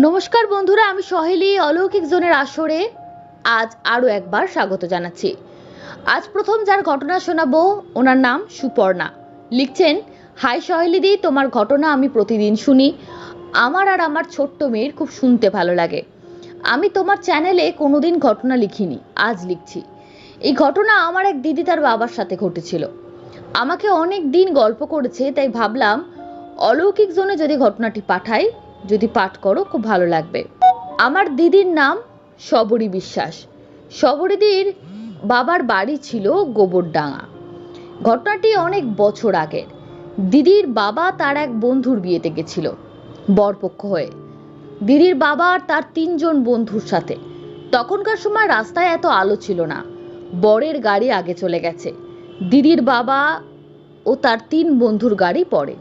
নমস্কার বন্ধুরা, আমি সহেলি, অলৌকিক জোনের আসরে। আজ আরও একবার স্বাগত জানাচ্ছি। আজ প্রথম যার ঘটনা শোনাবো, ওনার নাম সুপর্ণা। লিখছেন, হাই সহেলিদি তোমার ঘটনা আমি প্রতিদিন শুনি। আমার আর আমার ছোট্ট মেয়ের খুব শুনতে ভালো লাগে। আমি তোমার চ্যানেলে কোনোদিন ঘটনা লিখিনি, আজ লিখছি। এই ঘটনা আমার এক দিদি তার বাবার সাথে ঘটেছিল। আমাকে অনেক দিন গল্প করেছে, তাই ভাবলাম, অলৌকিক জোনে যদি ঘটনাটি পাঠাই যদি পাঠ করো, খুব ভালো লাগবে। আমার দিদির নাম সবরী বিশ্বাস। সবরীদির বাবার বাড়ি ছিল গোবরডাঙ্গা। ঘটনাটি অনেক বছর আগের। দিদির বাবা তার এক বন্ধুর বিয়েতে গেছিল, বরপক্ষ হয়ে। দিদির বাবা আর তার তিনজন বন্ধুর সাথে। তখনকার সময় রাস্তায় এত আলো ছিল না। বরের গাড়ি আগে চলে গেছে। দিদির বাবা ও তার তিন বন্ধুর গাড়ি পড়ে।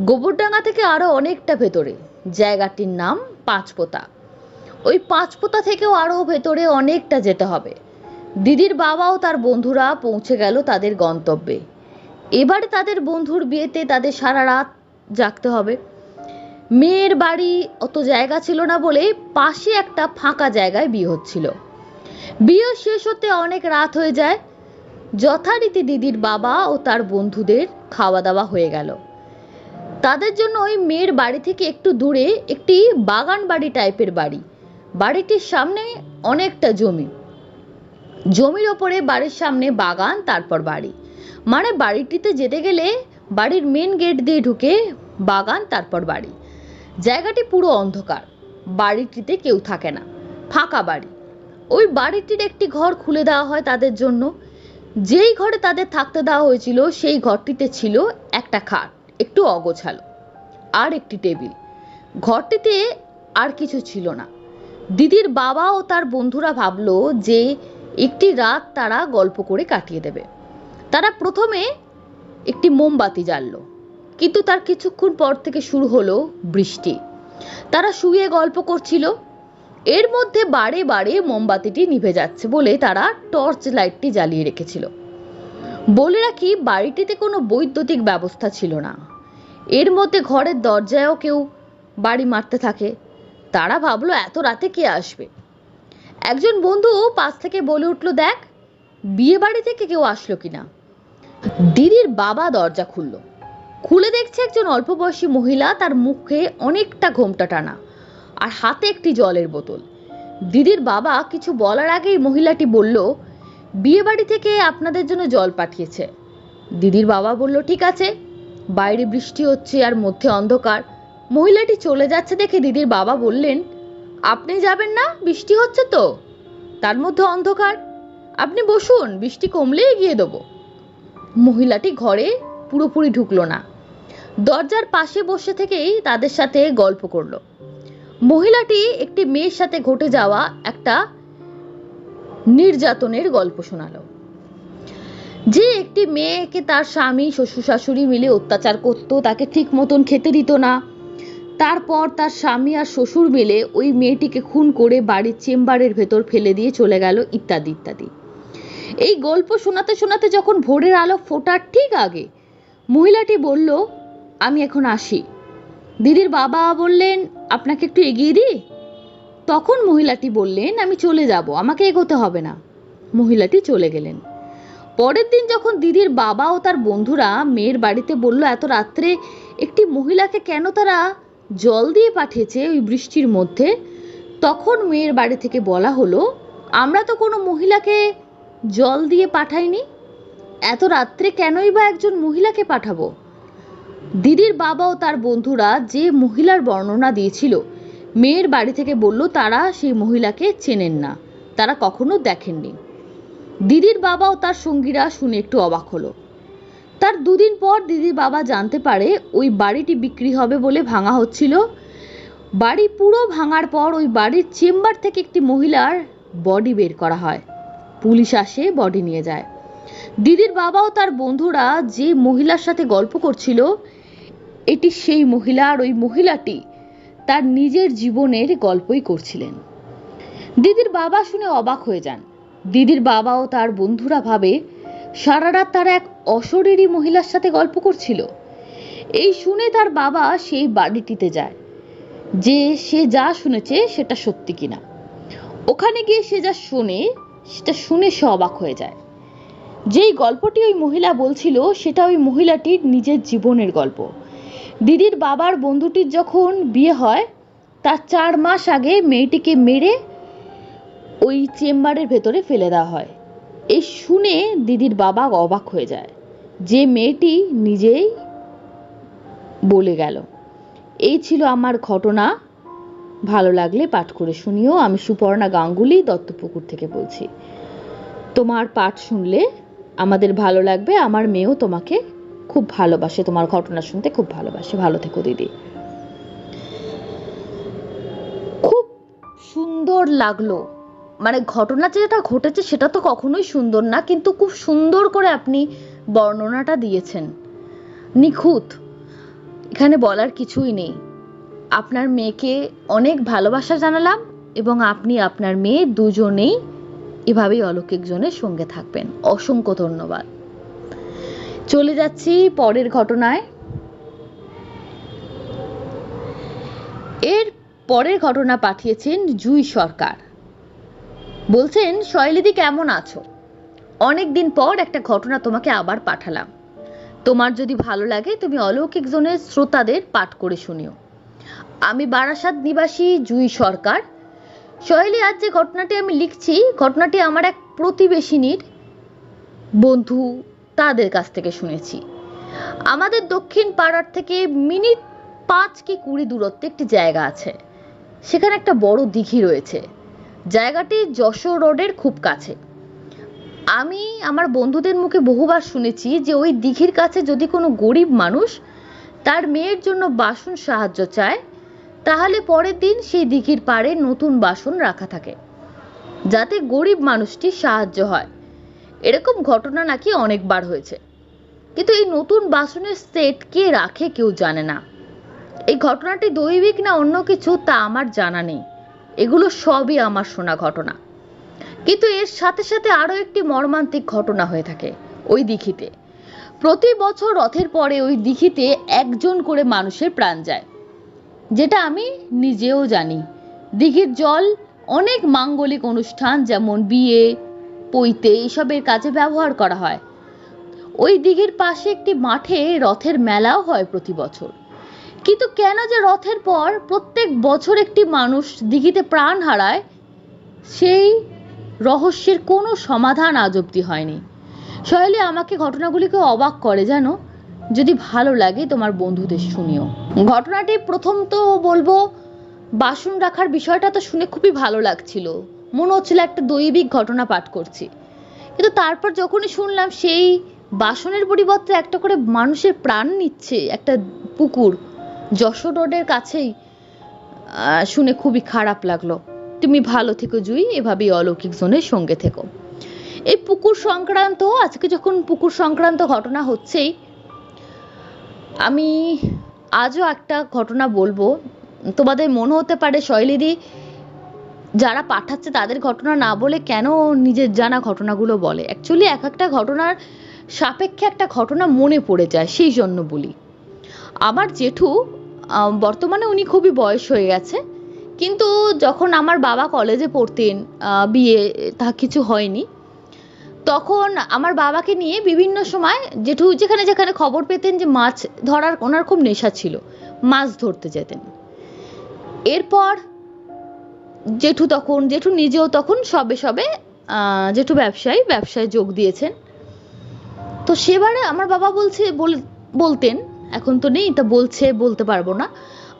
গোবরডাঙ্গা থেকে আরও অনেকটা ভেতরে। জায়গাটির নাম পাঁচপোতা। ওই পাঁচপোতা থেকেও আরও ভেতরে অনেকটা যেতে হবে। দিদির বাবা ও তার বন্ধুরা পৌঁছে গেল তাদের গন্তব্যে। এবারে তাদের বন্ধুর বিয়েতে তাদের সারা রাত জাগতে হবে। মেয়ের বাড়ি অত জায়গা ছিল না বলে পাশে একটা ফাঁকা জায়গায় বিয়ে হচ্ছিল। বিয়ে শেষ হতে অনেক রাত হয়ে যায়। যথারীতি দিদির বাবা ও তার বন্ধুদের খাওয়া দাওয়া হয়ে গেল। তাদের জন্য ওই মেয়ের বাড়ি থেকে একটু দূরে একটি বাগান বাড়ি টাইপের বাড়ি। বাড়িটির সামনে অনেকটা জমি। জমির ওপরে বাড়ির সামনে বাগান, তারপর বাড়ি। মানে বাড়িটিতে যেতে গেলে বাড়ির মেন গেট দিয়ে ঢুকে বাগান, তারপর বাড়ি। জায়গাটি পুরো অন্ধকার। বাড়িটিতে কেউ থাকে না। ফাঁকা বাড়ি। ওই বাড়িটির একটি ঘর খুলে দেওয়া হয় তাদের জন্য। যেই ঘরে তাদের থাকতে দেওয়া হয়েছিল, সেই ঘরটিতে ছিল একটা খাট। একটু অগোছালো। আর একটি টেবিল। ঘরটিতে আর কিছু ছিল না। দিদির বাবা ও তার বন্ধুরা ভাবলো যে একটি রাত তারা গল্প করে কাটিয়ে দেবে। তারা প্রথমে একটি মোমবাতি জ্বাললো। কিন্তু তার কিছুক্ষণ পর থেকে শুরু হলো বৃষ্টি। তারা শুয়ে গল্প করছিল। এর মধ্যে বারে বারে মোমবাতিটি নিভে যাচ্ছে বলে তারা টর্চ লাইটটি জ্বালিয়ে রেখেছিল। বলে রাখি, বাড়িটিতে কোনো বৈদ্যুতিক ব্যবস্থা ছিল না। এর মধ্যে ঘরের দরজায়ও কেউ বাড়ি মারতে থাকে। তারা ভাবলো এত রাতে কে আসবে? একজন বন্ধু পাশ থেকে বলে উঠল, দেখ, বিয়ে বাড়ি থেকে কেউ আসলো কিনা? দিদির বাবা দরজা খুললো। খুলে দেখছে একজন অল্প বয়সী মহিলা, তার মুখে অনেকটা ঘোমটা টানা আর হাতে একটি জলের বোতল। দিদির বাবা কিছু বলার আগেই মহিলাটি বলল, বিয়ে বাড়ি থেকে আপনাদের জন্য জল পাঠিয়েছে। দিদির বাবা বলল, ঠিক আছে। বাইরে বৃষ্টি হচ্ছে আর মধ্যে অন্ধকার। মহিলাটি চলে যাচ্ছে দেখে দিদির বাবা বললেন, আপনি যাবেন না? বৃষ্টি হচ্ছে তো? তার মধ্যে অন্ধকার। আপনি বসুন, বৃষ্টি কমলেই গিয়ে দেবো। মহিলাটি ঘরে পুরোপুরি ঢুকলো না। দরজার পাশে বসে থেকেই তাদের সাথে গল্প করল। মহিলাটি একটি মেয়ের সাথে ঘটে যাওয়া একটা নির্যাতনের গল্প শোনালো। যে একটি মেয়েকে তার স্বামী, শ্বশুর শাশুড়ি মিলে অত্যাচার করত, তাকে ঠিক মতন খেতে দিত না। তারপর তার স্বামী আর শ্বশুর মিলে ওই মেয়েটিকে খুন করে বাড়ির চেম্বারের ভেতর ফেলে দিয়ে চলে গেল, ইত্যাদি ইত্যাদি। এই গল্প শোনাতে শোনাতে যখন ভোরের আলো ফোটার ঠিক আগে, মহিলাটি বলল, আমি এখন আসি। দিদির বাবা বললেন, আপনাকে একটু এগিয়ে দিই? তখন মহিলাটি বললেন, আমি চলে যাব, আমাকে এগোতে হবে না। মহিলাটি চলে গেলেন। পরের দিন যখন দিদির বাবা ও তার বন্ধুরা মেয়ের বাড়িতে বলল, এত রাত্রে একটি মহিলাকে কেন তারা জল দিয়ে পাঠিয়েছে ওই বৃষ্টির মধ্যে? তখন মেয়ের বাড়ি থেকে বলা হলো, আমরা তো কোনো মহিলাকে জল দিয়ে পাঠাইনি। এত রাত্রে কেনই বা একজন মহিলাকে পাঠাবো? দিদির বাবা ও তার বন্ধুরা যে মহিলার বর্ণনা দিয়েছিল, মেয়ের বাড়ি থেকে বলল, তারা সেই মহিলাকে চেনেন না। তারা কখনো দেখেননি। দিদির বাবা ও তার সঙ্গীরা শুনে একটু অবাক হলো। তার দুদিন পর দিদির বাবা জানতে পারে ওই বাড়িটি বিক্রি হবে বলে ভাঙা হচ্ছিল। বাড়ি পুরো ভাঙার পর ওই বাড়ির চেম্বার থেকে একটি মহিলার বডি বের করা হয়। পুলিশ আসে, বডি নিয়ে যায়। দিদির বাবা ও তার বন্ধুরা যে মহিলার সাথে গল্প করছিল, এটি সেই মহিলা আর ওই মহিলাটি তার নিজের জীবনের গল্পই করছিলেন। দিদির বাবা শুনে অবাক হয়ে যান। দিদির বাবা ও তার বন্ধুরা ভাবে, সারা রাত তারা এক অশরীরী মহিলার সাথে গল্প করছিল। এই শুনে তার বাবা সেই বাড়িটিতে যায়। যে সে যা শুনেছে সেটা সত্যি কিনা। ওখানে গিয়ে সে যা শোনে, সেটা শুনে সে অবাক হয়ে যায়। যেই গল্পটি ওই মহিলা বলছিল, সেটা ওই মহিলাটির নিজের জীবনের গল্প। দিদির বাবার বন্ধুটির যখন বিয়ে হয়, তার চার মাস আগে মেয়েটিকে মেরে ওই চেম্বারের ভেতরে ফেলে দেওয়া হয়। এই শুনে দিদির বাবা অবাক হয়ে যায়। যে মেয়েটি নিজেই বলে গেল, এই ছিল আমার ঘটনা। ভালো লাগলে পাঠ করে শুনিও। আমি সুপর্ণা গাঙ্গুলি দত্তপুকুর থেকে বলছি। তোমার পাঠ শুনলে আমাদের ভালো লাগবে। আমার মেয়েও তোমাকে খুব ভালোবাসে। তোমার ঘটনা শুনতে খুব ভালোবাসে। ভালো থেকো দিদি। খুব সুন্দর লাগল। মানে ঘটনা যেটা ঘটেছে সেটা তো কখনোই সুন্দর না, কিন্তু খুব সুন্দর করে আপনি বর্ণনাটা দিয়েছেন। নিখুঁত। এখানে বলার কিছুই নেই। আপনার মেয়েকে অনেক ভালোবাসা জানালাম এবং আপনি আপনার মেয়ে দুজনেই এভাবেই অলৌকিক জনের সঙ্গে থাকবেন। অসংখ্য ধন্যবাদ। চলে যাচ্ছি পরের ঘটনায়। এর পরের ঘটনা পাঠিয়েছেন জুই সরকার। বলছেন, শৈলীদি, কেমন আছো? অনেক দিন পর একটা ঘটনা তোমাকে আবার পাঠালাম। তোমার যদি ভালো লাগে, তুমি অলৌকিক জনের শ্রোতাদের পাঠ করে শুনিও। আমি বারাসাত নিবাসী জুই সরকার। শৈলী, আজ যে ঘটনাটি আমি লিখছি, ঘটনাটি আমার এক প্রতিবেশিনীর বন্ধু তাদের কাছ থেকে শুনেছি। আমাদের দক্ষিণ পাড়ার থেকে মিনিট পাঁচ কি কুড়ি দূরত্বে একটি জায়গা আছে। সেখানে একটা বড় দিঘি রয়েছে। জায়গাটি যশোর রোডের খুব কাছে। আমি আমার বন্ধুদের মুখে বহুবার শুনেছি যে ওই দিঘির কাছে যদি কোনো গরিব মানুষ তার মেয়ের জন্য বাসন সাহায্য চায়, তাহলে পরের দিন সেই দিঘির পাড়ে নতুন বাসন রাখা থাকে, যাতে গরিব মানুষটি সাহায্য হয়। এরকম ঘটনা নাকি অনেকবার হয়েছে। কিন্তু এই নতুন বাসনের সেট কে রাখে কেউ জানে না। এই ঘটনাটি দৈবিক না অন্য কিছু তা আমার জানা নেই। এগুলো সবই আমার শোনা ঘটনা। কিন্তু এর সাথে সাথে আরও একটি মর্মান্তিক ঘটনা হয়ে থাকে ওই দিঘিতে। প্রতি বছর রথের পরে ওই দিঘিতে একজন করে মানুষের প্রাণ যায়। যেটা আমি নিজেও জানি। দিঘির জল অনেক মাঙ্গলিক অনুষ্ঠান যেমন বিয়ে, পৈতে এসবের কাজে ব্যবহার করা হয়। ওই দিঘির পাশে একটি মাঠে রথের মেলাও হয় প্রতি বছর। কিন্তু কেন যে রথের পর প্রত্যেক বছর একটি মানুষ দিঘিতে প্রাণ হারায়, সেই রহস্যের কোনো সমাধান আজ অব্দি হয়নি। শৈলী, আমাকে ঘটনাগুলিকে অবাক করে জানো? যদি ভালো লাগে তোমার বন্ধুদের শুনিও। ঘটনাটি প্রথম তো বলব, বাসন রাখার বিষয়টা তো শুনে খুবই ভালো লাগছিল। মনে হচ্ছিল একটা দৈবিক ঘটনা পাঠ করছি। কিন্তু তারপর যখনই শুনলাম সেই বাসনের পরিবর্তে একটা করে মানুষের প্রাণ নিচ্ছে, একটা পুকুর যশোর রোডের কাছেই শুনে খুবই খারাপ লাগল। তুমি ভালো থেকো, জুই, এভাবেই অলৌকিক জনের সঙ্গে থেকো। এই পুকুর সংক্রান্ত, আজকে যখন পুকুর সংক্রান্ত ঘটনা হচ্ছেই, আমি আজও একটা ঘটনা বলব। তোমাদের মনে হতে পারে, শৈলীদি, যারা পাঠাচ্ছে তাদের ঘটনা না বলে কেন নিজের জানা ঘটনাগুলো বলে? অ্যাকচুয়ালি এক একটা ঘটনার সাপেক্ষে একটা ঘটনা মনে পড়ে যায় সেই জন্য বলি। আমার জেঠু বর্তমানে উনি খুবই বয়স হয়ে গেছে। কিন্তু যখন আমার বাবা কলেজে পড়তেন বিয়ে তা কিছু হয়নি, তখন আমার বাবাকে নিয়ে বিভিন্ন সময় জেঠু যেখানে যেখানে খবর পেতেন যে মাছ ধরার ওনার খুব নেশা ছিল, মাছ ধরতে যেতেন। এরপর জেঠু তখন, জেঠু নিজেও তখন সবে সবে জেঠু ব্যবসায়ী, ব্যবসায় যোগ দিয়েছেন। তো সেবারে আমার বাবা বলছে, বল- বলতেন এখন তো নেই, তা বলছে, বলতে পারব না।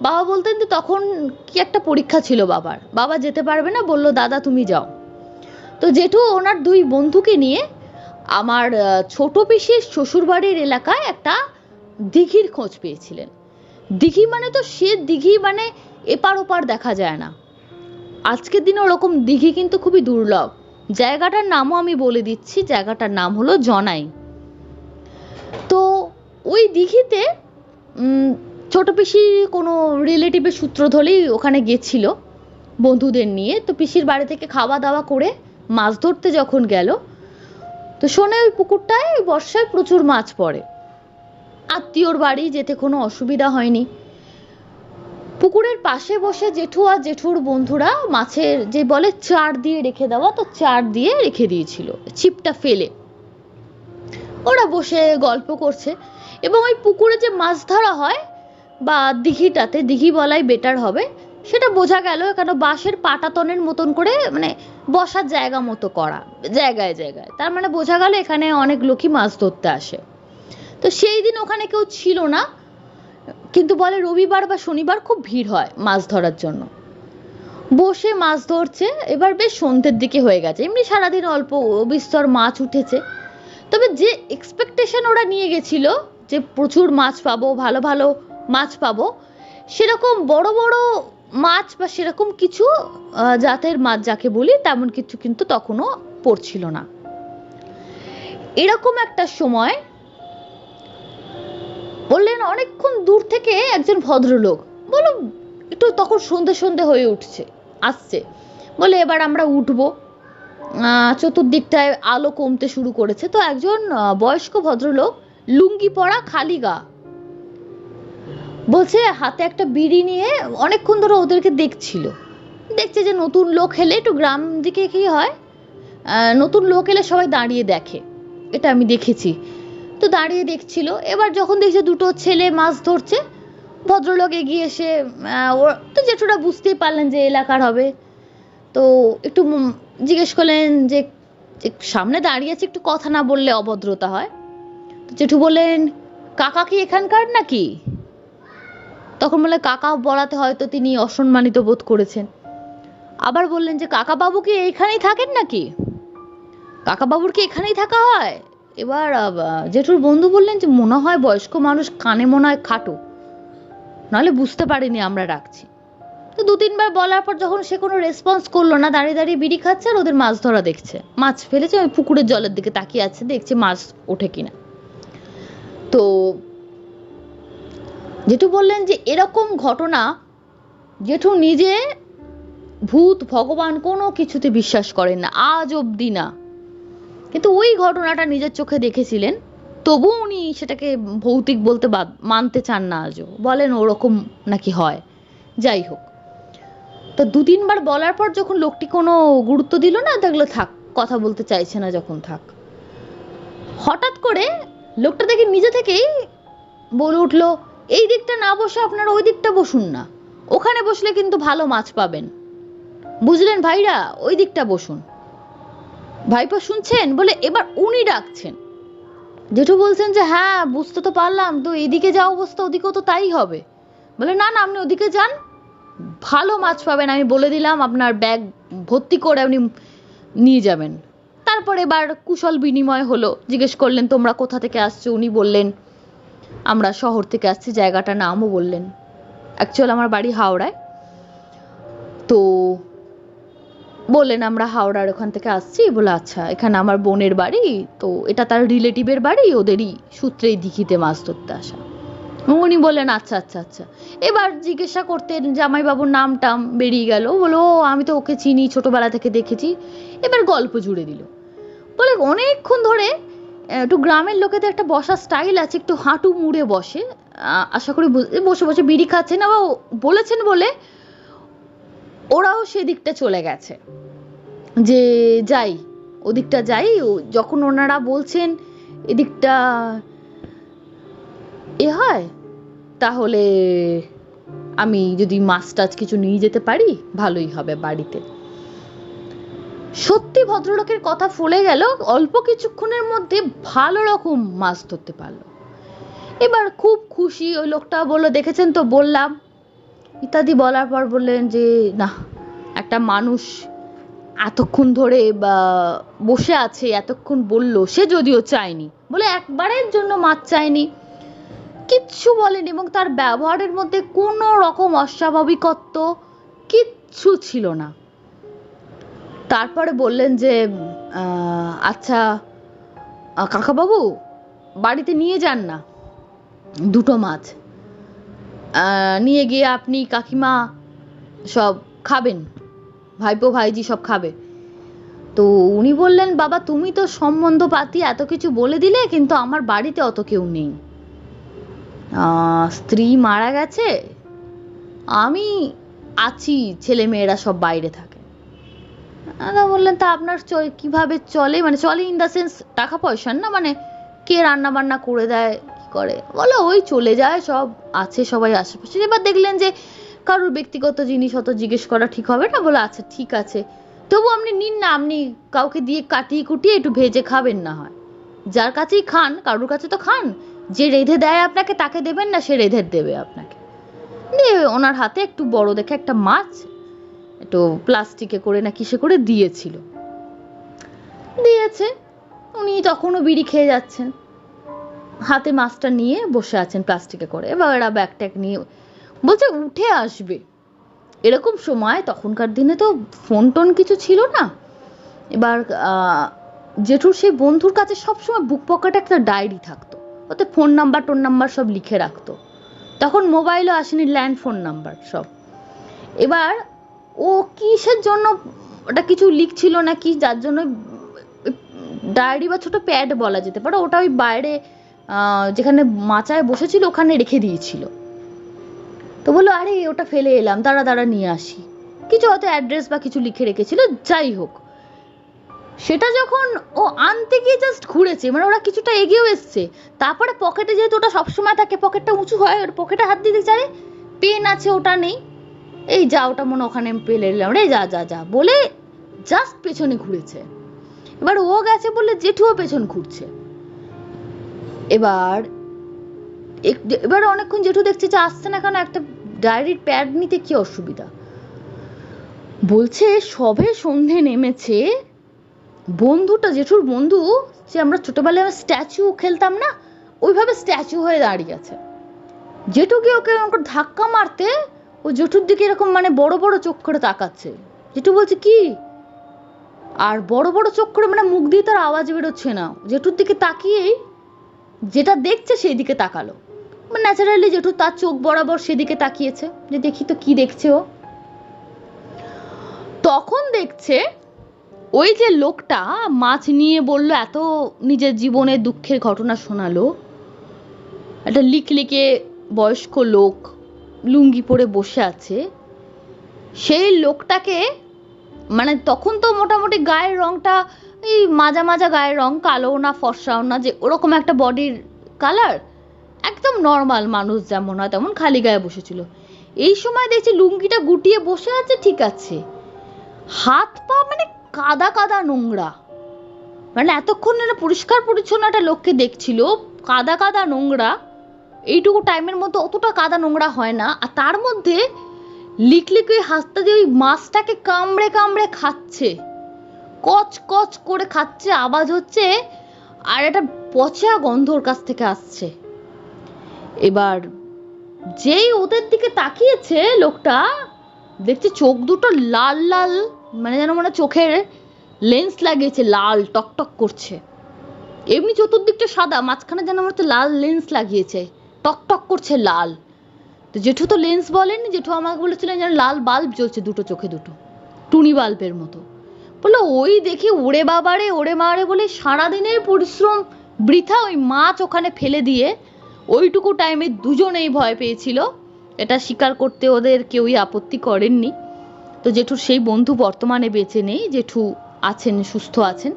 বাবা বলতেন যে তখন কি একটা পরীক্ষা ছিল বাবার। বাবা যেতে পারবে না, বলল, দাদা, তুমি যাও। তো জেঠু ওনার দুই বন্ধুকে নিয়ে আমার ছোট পিসির শ্বশুরবাড়ির এলাকায় একটা দিঘির খোঁজ পেয়েছিলেন। দিঘি মানে তো সে দিঘি মানে এপার ওপার দেখা যায় না। আজকের দিনে ওরকম দিঘি কিন্তু খুবই দুর্লভ। জায়গাটার নামও আমি বলে দিচ্ছি, জায়গাটার নাম হলো জনাই। তো ওই দিঘিতে ছোট পিসি কোনো রিলেটিভের সূত্র ধরেই ওখানে গেছিল বন্ধুদের নিয়ে। তো পিসির বাড়ি থেকে খাওয়া দাওয়া করে মাছ ধরতে যখন গেল, তো শোনে ওই পুকুরটায় বর্ষায় প্রচুর মাছ পড়ে। আত্মীয়র বাড়ি যেতে কোনো অসুবিধা হয়নি। পুকুরের পাশে বসে জেঠু আর জেঠুর বন্ধুরা মাছের যে বলে চার দিয়ে রেখে দেওয়া, তো চার দিয়ে রেখে দিয়েছিল, ছিপটা ফেলে। ওরা বসে গল্প করছে। এবং ওই পুকুরে যে মাছ ধরা হয় বা দিঘিটাতে, দিঘি বলাই বেটার হবে, সেটা বোঝা গেল কেন বাঁশের পাটাতনের মতন করে মানে বসার জায়গা মতো করা, জায়গায় জায়গায়। তার মানে বোঝা গেল এখানে অনেক লোকই মাছ ধরতে আসে। তো সেই দিন ওখানে কেউ ছিল না, কিন্তু বলে রবিবার বা শনিবার খুব ভিড় হয় মাছ ধরার জন্য। বসে মাছ ধরছে, এবার বেশ সন্ধ্যের দিকে হয়ে গেছে। এমনি সারাদিন অল্প, বিস্তর মাছ উঠেছে। তবে যে এক্সপেকটেশন ওরা নিয়ে গেছিল যে প্রচুর মাছ পাবো, ভালো ভালো মাছ পাবো, সেরকম বড় বড় মাছ বা সেরকম কিছু জাতের মাছ যাকে বলি, তেমন কিছু কিন্তু তখনও পড়ছিল না। এরকম একটা সময় বললেন, অনেকক্ষণ দূর থেকে একজন ভদ্রলোক বলো একটু তখন সন্ধে সন্ধে হয়ে উঠছে, আসছে। বলে এবার আমরা উঠবো। চতুর্দিকটায় আলো কমতে শুরু করেছে। তো একজন বয়স্ক ভদ্রলোক লুঙ্গি পরা, খালি গা। বলছে, হাতে একটা বিড়ি নিয়ে অনেকক্ষণ ধরে ওদেরকে দেখছিল। দেখছে যে নতুন লোক এলে একটু গ্রাম দিকে কি হয়? নতুন লোক এলে সবাই দাঁড়িয়ে দেখে। এটা আমি দেখেছি। তো দাঁড়িয়ে দেখছিল। এবার যখন দেখছে দুটো ছেলে মাছ ধরছে, ভদ্রলোক এগিয়ে এসে ওর তো জেঠুরা বুঝতেই পারলেন যে এলাকার হবে। তো একটু জিজ্ঞেস করলেন যে সামনে দাঁড়িয়ে আছে, একটু কথা না বললে অভদ্রতা হয়। জেঠু বললেন, কাকা কি এখানকার নাকি? তখন বলে, কাকা বলাতে হয়তো তিনি অসম্মানিত বোধ করেছেন। আবার বললেন যে কাকা বাবু কি এইখানেই থাকেন নাকি? কাকা বাবুর কি এখানেই থাকা হয়? এবার জেঠুর বন্ধু বললেন যে, মনে হয় বয়স্ক মানুষ কানে মনে হয় খাটো। নাহলে বুঝতে পারিনি আমরা রাখছি। তো দু তিনবার বলার পর যখন সে কোনো রেসপন্স করল না, দাঁড়িয়ে দাঁড়িয়ে বিড়ি খাচ্ছে আর ওদের মাছ ধরা দেখছে। মাছ ফেলেছে ওই পুকুরের জলের দিকে তাকিয়ে আছে, দেখছে মাছ ওঠে কিনা। তো জেঠু বললেন যে এরকম ঘটনা জেঠু নিজে ভূত, ভগবান কোনো কিছুতে বিশ্বাস করেন না, আজ অবধি না। কিন্তু ওই ঘটনাটা নিজের চোখে দেখেছিলেন, তবু উনি সেটাকে ভৌতিক বলতে মানতে চান না আজও। বলেন ওরকম নাকি হয়। যাই হোক। তো দু তিনবার বলার পর যখন লোকটি কোনো গুরুত্ব দিল না, দেখল থাক, কথা বলতে চাইছে না, যখন থাক। হঠাৎ করে লোকটা দেখে নিজে থেকেই বলে উঠল, এই দিকটা না বসে আপনারা ওই দিকটা বসুন না। ওখানে বসলে কিন্তু ভালো মাছ পাবেন। বুঝলেন ভাইরা? ওই দিকটা বসুন। ভাইপো শুনছেন? বলে, এবার উনি ডাকছেন। জেঠু বলছেন যে হ্যাঁ বুঝতে তো পারলাম, তো এদিকে যা অবস্থা, ওদিকেও তো তাই হবে। বলে, না না, আপনি ওদিকে যান। ভালো মাছ পাবেন, আমি বলে দিলাম, আপনার ব্যাগ ভর্তি করে আপনি নিয়ে যাবেন। তারপর এবার কুশল বিনিময় হলো। জিজ্ঞেস করলেন তোমরা কোথা থেকে আসছো? উনি বললেন আমরা শহর থেকে আসছি জায়গাটার নামও বললেন। অ্যাকচুয়াল আমার বাড়ি হাওড়ায়। তো বললেন আমরা হাওড়ার ওখান থেকে আসছি। বলে আচ্ছা এখানে আমার বোনের বাড়ি। তো এটা তার রিলেটিভের বাড়ি ওদেরই সূত্রেই দিঘিতে মাছ ধরতে আসা। উনি বললেন আচ্ছা আচ্ছা আচ্ছা। এবার জিজ্ঞাসা করতেন জামাইবাবুর নাম টাম বেরিয়ে গেল। বলো "ও, আমি তো ওকে চিনি ছোটবেলা থেকে দেখেছি। এবার গল্প জুড়ে দিল। বলে অনেকক্ষণ ধরে একটু গ্রামের লোকেদের একটা বসার স্টাইল আছে, একটু হাঁটু মুড়ে বসে। আশা করি বসে বসে বিড়ি খাচ্ছেন ও- বলেছেন বলে ওরাও সেদিকটা চলে গেছে। যে, যাই, ওদিকটা যাই যখন ওনারা বলছেন এদিকটা এ হয়, তাহলে আমি যদি মাছ টাছ কিছু নিয়ে যেতে পারি, ভালোই হবে বাড়িতে। সত্যি ভদ্রলোকের কথা ফলে গেল, অল্প কিছুক্ষণের মধ্যে ভালো রকম মাছ ধরতে পারল। এবার খুব খুশি ওই লোকটা বলল, দেখেছেন তো? বললাম। ইত্যাদি বলার পর বললেন যে, না, একটা মানুষ এতক্ষণ ধরে বা, বসে আছে, এতক্ষণ বলল, সে যদিও চায়নি। বলে, একবারের জন্য মাছ চায়নি। কিচ্ছু বলেনি এবং তার ব্যবহারের মধ্যে কোনো রকম অস্বাভাবিকত্ব কিচ্ছু ছিল না। তারপরে বললেন যে আচ্ছা কাকাবাবু, বাড়িতে নিয়ে যান না, দুটো মাছ। নিয়ে গিয়ে আপনি কাকিমা সব খাবেন, ভাইপো ভাইজি সব খাবে। তো উনি বললেন, বাবা, তুমি তো সম্বন্ধ পাতি এত কিছু বলে দিলে, কিন্তু আমার বাড়িতে অত কেউ নেই। স্ত্রী মারা গেছে, আমি আছি ছেলে মেয়েরা সব বাইরে থাকে। দাদা বললেন, তা আপনার কীভাবে চলে? মানে চলে ইন দ্য সেন্স টাকা পয়সার না মানে কে রান্না বান্না করে দেয়, কি করে? বলো, ওই চলে যায়, সব আছে, সবাই আশেপাশে। এবার দেখলেন যে কারোর ব্যক্তিগত জিনিস অত জিজ্ঞেস করা ঠিক হবে না, বলে আচ্ছা ঠিক আছে। তবু আপনি নিন না, আপনি কাউকে দিয়ে কাটিয়ে কুটিয়ে একটু ভেজে খাবেন না হয়। যার কাছেই খান, কারোর কাছে তো খান, যে রেঁধে দেয় আপনাকে, তাকে দেবেন না, সে রেঁধে দেবে আপনাকে। দিয়ে ওনার হাতে একটু বড় দেখে একটা মাছ একটু প্লাস্টিকে করে না কিসে করে দিয়েছিল। দিয়েছে, উনি তখনও বিড়ি খেয়ে যাচ্ছেন। হাতে মাছটা নিয়ে বসে আছেন প্লাস্টিকে করে। এবার এরা ব্যাগ ট্যাগ নিয়ে বলছে, উঠে আসবে। এরকম সময়, তখনকার দিনে তো ফোন টোন কিছু ছিল না। এবার জেঠুর সেই বন্ধুর কাছে সবসময় বুক পকেটে একটা ডায়েরি থাকতো। ওতে ফোন নাম্বার, টোন নাম্বার সব লিখে রাখতো। তখন মোবাইলও আসেনি, ল্যান্ড ফোন নাম্বার সব। এবার ও কিসের জন্য ওটা কিছু লিখছিল না কি যার জন্য ডায়েরি বা ছোট প্যাড বলা যেতে পারে। ওটা ওই বাইরে যেখানে মাচায় বসেছিল, ওখানে রেখে দিয়েছিল। তো বলল, আরে, ওটা ফেলে এলাম। দাঁড়া দাঁড়া, নিয়ে আসি। কিছু হয়তো অ্যাড্রেস বা কিছু লিখে রেখেছিল, যাই হোক। সেটা যখন ও আনতে গিয়ে জাস্ট ঘুরেছে মানে ওরা কিছুটা এগিয়েও এসছে। তারপরে পকেটে যেহেতু ওটা সবসময় থাকে পকেটটা উঁচু হয়, ওর পকেটে হাত দিতে আরে পেন আছে, ওটা নেই। এই যা, ওটা মনে ওখানে পেলে এলাম রে যা যা যা, বলে জাস্ট পেছনে ঘুরেছে। এবার ও গেছে বলে জেঠুও পেছন ঘুরছে। এবার এবার অনেকক্ষণ জেঠু দেখছে যে আসছে না কেন, একটা ডায়েরির প্যাড নিতে কি অসুবিধা। বলছে, সবে সন্ধে নেমেছে। বন্ধুটা, জেঠুর বন্ধু, যে আমরা ছোটবেলায় আমরা স্ট্যাচু খেলতাম না, ওইভাবে স্ট্যাচু হয়ে দাঁড়িয়ে আছে। জেঠুকে ওকে ধাক্কা মারতে ও জেঠুর দিকে এরকম মানে বড় বড় চোখ করে তাকাচ্ছে। জেঠু বলছে, কি? আর বড় বড় চোখ করে মানে মুখ দিয়ে তার আওয়াজ বেরোচ্ছে না। জেঠুর দিকে তাকিয়েই যেটা দেখছে সেই দিকে তাকালো। মানে ন্যাচারালি জেঠু তার চোখ বরাবর সেদিকে তাকিয়েছে, যে দেখি তো কি দেখছে ও। তখন দেখছে ওই যে লোকটা মাছ নিয়ে বলল, এত নিজের জীবনের দুঃখের ঘটনা শোনালো। একটা লিকলিকে বয়স্ক লোক লুঙ্গি পরে বসে আছে, সেই লোকটাকে মানে তখন তো মোটামুটি গায়ের রংটা, এই মাজা মাজা গায়ের রং, কালো না ফর্সাও না, যে ওরকম একটা বডির কালার একদম নর্মাল মানুষ যেমন হয় তেমন খালি গায়ে বসেছিল। এই সময় দেখছি লুঙ্গিটা গুটিয়ে বসে আছে, ঠিক আছে। হাত পা মানে কাদা কাদা নোংরা। মানে এতক্ষণ পরিষ্কার পরিচ্ছন্ন একটা লোককে দেখছিল, কাদা কাদা নোংরা। এইটুকু টাইমের মধ্যে অতটা কাদা নোংরা হয় না। আর তার মধ্যে লিকলিক ওই হাতটা দিয়ে ওই মাছটাকে কামড়ে কামড়ে খাচ্ছে। কচ কচ করে খাচ্ছে, আওয়াজ হচ্ছে, আর একটা পচা গন্ধ ওর কাছ থেকে আসছে। এবার যেই ওদের দিকে তাকিয়েছে লোকটা, দেখছে চোখ দুটো লাল লাল মানে যেন মনে চোখের লেন্স লাগিয়েছে, লাল, টকটক করছে। এমনি চতুর্দিকটা সাদা, মাঝখানে যেন হচ্ছে লাল লেন্স লাগিয়েছে। টকটক করছে লাল। তো জেঠু তো লেন্স বলেনি জেঠু আমাকে বলেছিলেন যেন লাল বাল্ব জ্বলছে দুটো চোখে দুটো, টুনি বাল্বের মতো। বলল, ওই দেখি ওরে বাবারে, ওরে মারে বলে সারাদিনের পরিশ্রম বৃথা ওই মাছ ওখানে ফেলে দিয়ে ওইটুকু টাইমে দুজনেই ভয় পেয়েছিল। এটা স্বীকার করতে ওদের কেউই আপত্তি করেননি। তো জেঠুর সেই বন্ধু বর্তমানে বেঁচে নেই, জেঠু আছেন, সুস্থ আছেন।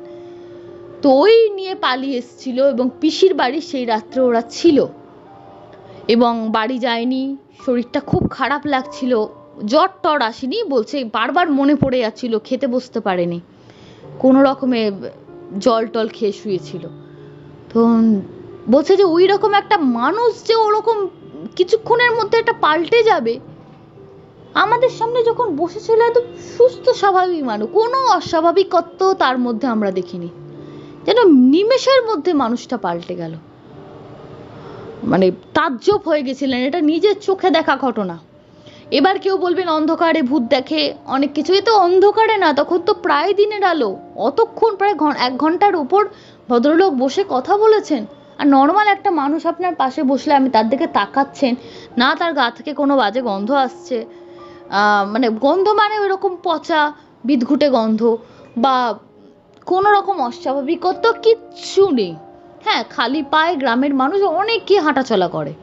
তো ওই নিয়ে পালিয়ে এসেছিল এবং পিসির বাড়ি সেই রাত্রে ওরা ছিল। এবং বাড়ি যায়নি, শরীরটা খুব খারাপ লাগছিল, জ্বর টর আসেনি বলছে, বারবার মনে পড়ে যাচ্ছিল, খেতে বসতে পারেনি। কোনো রকমে জল টল খেয়ে শুয়েছিল। তো বলছে যে ওই রকম একটা মানুষ যে ওরকম কিছুক্ষণের মধ্যে একটা পাল্টে যাবে। আমাদের সামনে যখন বসেছিল একদম সুস্থ স্বাভাবিক মানুষ, কোনো অস্বাভাবিকত্ব তার মধ্যে আমরা দেখিনি। যেন নিমেষের মধ্যে মানুষটা পাল্টে গেল। মানে তাজ্জব হয়ে গেছিলেন, এটা নিজের চোখে দেখা ঘটনা। এবার কেউ বলবেন অন্ধকারে ভূত দেখে অনেক কিছু তো অন্ধকারে না, তখন তো প্রায় দিনের আলো। অতক্ষণ প্রায় এক ঘণ্টার উপর ভদ্রলোক বসে কথা বলেছেন। আর নর্মাল একটা মানুষ আপনার পাশে বসলে আমি তার দিকে তাকাচ্ছেন, না তার গা থেকে কোনো বাজে গন্ধ আসছে। মানে গন্ধ মানে ওইরকম পচা, বিদঘুটে গন্ধ বা কোনো রকম অস্বাভাবিকত্ব কিচ্ছু নেই। হ্যাঁ খালি পায়ে গ্রামের মানুষ অনেকে হাঁটাচলা করে।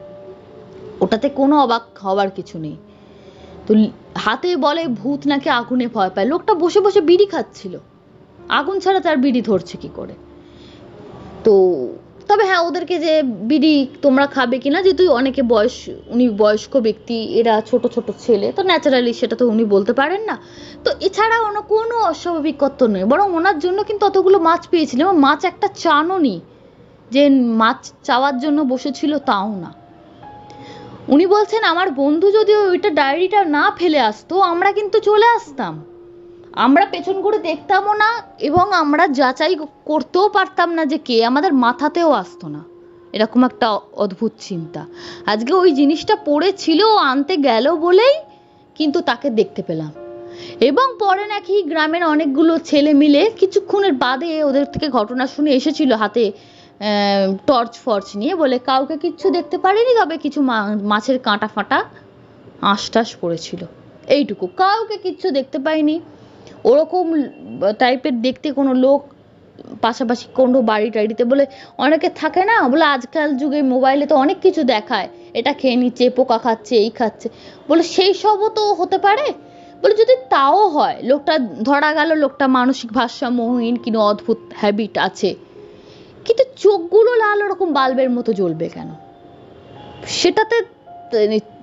ওটাতে কোনো অবাক হওয়ার কিছু নেই। তো হাতে বলে ভূত নাকি আগুনে ভয় পায়, লোকটা বসে বসে বিড়ি খাচ্ছিল। আগুন ছাড়া তার বিড়ি ধরছে কি করে? তো তবে হ্যাঁ ওদেরকে যে বিড়ি তোমরা খাবে কিনা যেহেতু অনেকে বয়স, উনি বয়স্ক ব্যক্তি, এরা ছোট ছোট ছেলে, তো ন্যাচারালি সেটা তো উনি বলতে পারেন না। তো এছাড়া অন্য কোনো অস্বাভাবিকত্ব নেই, বরং ওনার জন্য কিন্তু অতগুলো মাছ পেয়েছিলেন এবং মাছ একটা চানও নি যে মাছ চাওয়ার জন্য বসেছিল তাও না। উনি বলছেন, আমার বন্ধু যদি ওইটা ডায়েরিটা না ফেলে আসতো, আমরা কিন্তু চলে আসতাম। আমরা পেছন করে দেখতামও না এবং আমরা যাচাই করতেও পারতাম না যে কে, আমাদের মাথাতেও আসতো না। এরকম একটা অদ্ভুত চিন্তা। আজকে ওই জিনিসটা পড়েছিল, আনতে গেল বলেই কিন্তু তাকে দেখতে পেলাম। এবং পরে নাকি গ্রামের অনেকগুলো ছেলে মিলে কিছুক্ষণের বাদে ওদের থেকে ঘটনা শুনে এসেছিল হাতে টর্চ ফর্চ নিয়ে বলে, কাউকে কিচ্ছু দেখতে পারিনি, তবে কিছু মাছের কাঁটা ফাটা আঁশটাস পড়েছিল। এইটুকু। কাউকে কিচ্ছু দেখতে পাইনি। ওরকম টাইপের দেখতে কোনো লোক, পাশাপাশি কোনো বাড়ি টাড়িতে বলে, অনেকে থাকে না, বলে, আজকাল যুগে মোবাইলে তো অনেক কিছু দেখায়। এটা খেয়ে নিচ্ছে, পোকা খাচ্ছে, এই খাচ্ছে। বলে, সেই সবও তো হতে পারে? বলে, যদি তাও হয়, লোকটা ধরা গেল, লোকটা মানসিক ভারসাম্যহীন, কিনো অদ্ভুত হ্যাবিট আছে। কিন্তু চোখগুলো লাল ওরকম বাল্বের মতো জ্বলবে কেন? সেটাতে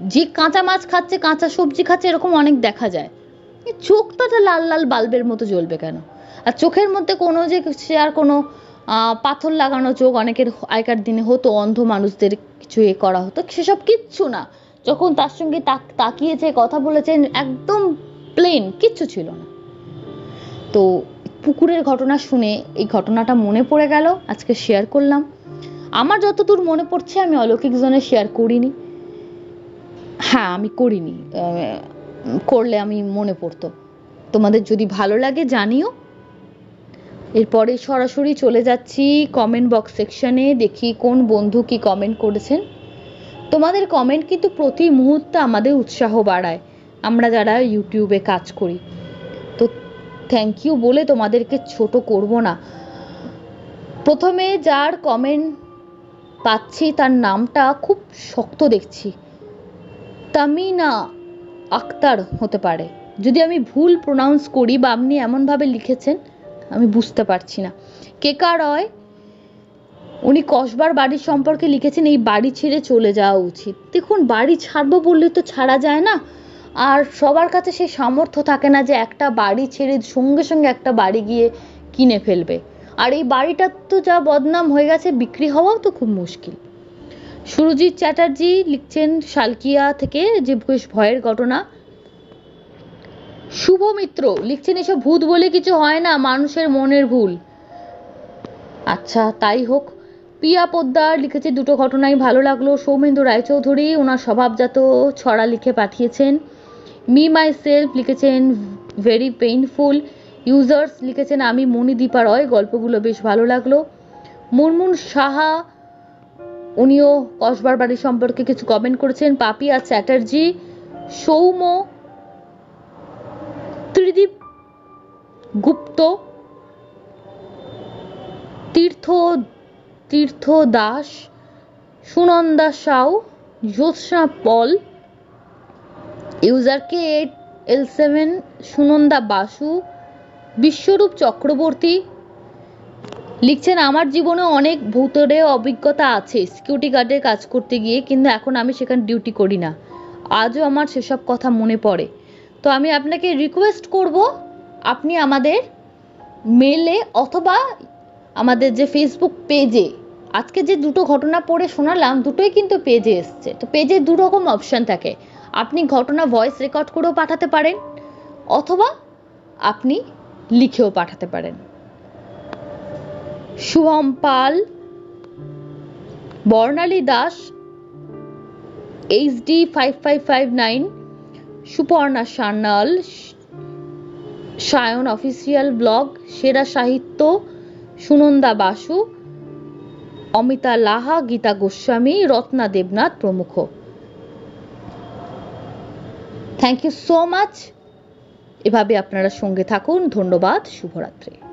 যে কাঁচা মাছ খাচ্ছে, কাঁচা সবজি খাচ্ছে, এরকম অনেক দেখা যায়। চোখটা লাল লাল বাল্বের মতো জ্বলবে কেন? আর চোখের মধ্যে কোনো যে সে আর কোনো পাথর লাগানো চোখ, অনেকের আগেকার দিনে হতো, অন্ধ মানুষদের কিছু এ করা হতো, সেসব কিচ্ছু না। যখন তার সঙ্গে তাক- তাকিয়েছে, কথা বলেছেন একদম প্লেন কিচ্ছু ছিল না। তো পুকুরের ঘটনা শুনে এই ঘটনাটা মনে পড়ে গেল, আজকে শেয়ার করলাম। আমার যতদূর মনে পড়ছে, আমি অলৌকিক জোনে শেয়ার করিনি। হ্যাঁ আমি করিনি। করলে আমি মনে পড়তো। তোমাদের যদি ভালো লাগে, জানিও। এরপরে সরাসরি চলে যাচ্ছি কমেন্ট বক্স সেকশনে দেখি কোন বন্ধু কি কমেন্ট করেছেন। তোমাদের কমেন্ট কিন্তু প্রতি মুহূর্তে আমাদের উৎসাহ বাড়ায়। আমরা যারা ইউটিউবে কাজ করি। থ্যাংক ইউ বলে তোমাদেরকে ছোট করব না। প্রথমে যার কমেন্ট পাচ্ছি, তার নামটা খুব শক্ত দেখছি। তামিনা আক্তার হতে পারে। যদি আমি ভুল প্রোনাউন্স করি বা আপনি এমনভাবে লিখেছেন, আমি বুঝতে পারছি না। কেকা রয়, উনি কসবার বাড়ির সম্পর্কে লিখেছেন, এই বাড়ি ছেড়ে চলে যাওয়া উচিত। দেখুন, বাড়ি ছাড়বো বললে তো ছাড়া যায় না। আর সবার কাছে সেই সামর্থ্য থাকে না যে একটা বাড়ি ছেড়ে সঙ্গে সঙ্গে একটা বাড়ি গিয়ে কিনে ফেলবে। আর এই বাড়িটার তো যা বদনাম হয়ে গেছে, বিক্রি হওয়াও তো খুব মুশকিল। সুরজিৎ চ্যাটার্জি লিখছেন শালকিয়া থেকে যে বেশ ভয়ের ঘটনা। শুভ মিত্র লিখছেন, এসব ভূত বলে কিছু হয় না, মানুষের মনের ভুল। আচ্ছা তাই হোক। পিয়া পোদ্দার লিখেছে, দুটো ঘটনাই ভালো লাগল। সৌমেন্দু রায়চৌধুরী, ওনার স্বভাবজাত ছড়া লিখে পাঠিয়েছেন। মি মাই সেলফ লিখেছেন ভেরি পেইনফুল। ইউজার্স লিখেছেন, আমি মণিদীপা রয়, গল্পগুলো বেশ ভালো লাগল। মুনমুন সাহা, উনিও কসবার বাড়ি সম্পর্কে কিছু কমেন্ট করেছেন। পাপিয়া চ্যাটার্জি সৌম ত্রিদীপ গুপ্ত, তীর্থ তীর্থ দাস, সুনন্দা সাউ, জ্যোৎস্না পল ইউজারকে eight L seven, Sunanda Basu, Biswarup Chakraborty লিখছেন, আমার জীবনে অনেক ভূতরে অভিজ্ঞতা আছে সিকিউরিটি গার্ডে কাজ করতে গিয়ে, কিন্তু এখন আমি সেখানে ডিউটি করি না। আজও আমার সেসব কথা মনে পড়ে। তো আমি আপনাকে রিকোয়েস্ট করব, আপনি আমাদের মেলে অথবা আমাদের যে ফেসবুক পেজে আজকে যে দুটো ঘটনা পড়ে শোনালাম, দুটোই কিন্তু পেজে এসছে। তো পেজে দু রকম অপশান থাকে। আপনি ঘটনা ভয়েস রেকর্ড করেও পাঠাতে পারেন, অথবা আপনি লিখেও পাঠাতে পারেন। Shubham Pal, Barnali Das, HD five five five nine Suparna Sanyal, Sayan official blog সেরা সাহিত্য, সুনন্দা বাসু, অমিতা লাহা, গীতা গোস্বামী, রত্না দেবনাথ প্রমুখ। থ্যাংক ইউ সো মাচ এভাবে আপনারা সঙ্গে থাকুন। ধন্যবাদ। শুভরাত্রি।